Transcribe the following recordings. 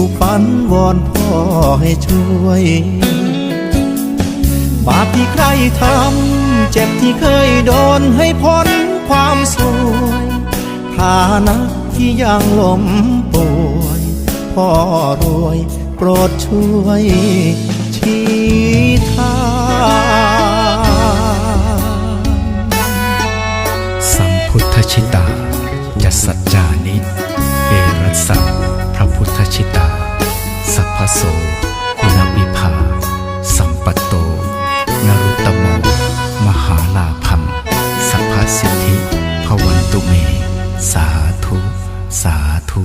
ถูกฝันวอนพ่อให้ช่วย บาปที่ใครทำเจ็บที่เคยโดนให้พ้นความสวยฐานะที่ยังล้มป่วยพ่อรวยโปรดช่วยชี้ทางสัมพุทธชิตาจัสสัจจานิ เอรัสส สิทธิพวันตุเม สาธุ สาธุ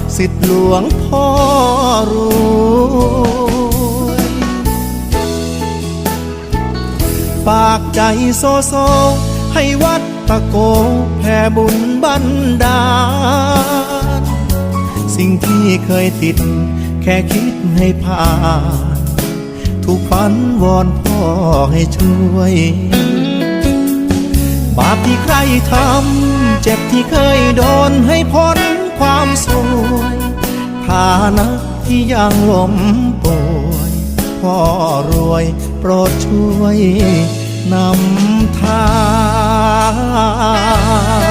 สิทธิหลวงพ่อรวยฝากใจโซโซ ให้วัดตะโกแผ่บุญบันดาล สิ่งที่เคยติด แค่คิดให้ผ่านถูกฝันวอนพ่อให้ช่วย บาปที่ใครทำ เจ็บที่เคยโดนให้พ้น ความสวยฐานะที่ยังล้มป่วยพ่อรวยโปรดช่วยนำทาง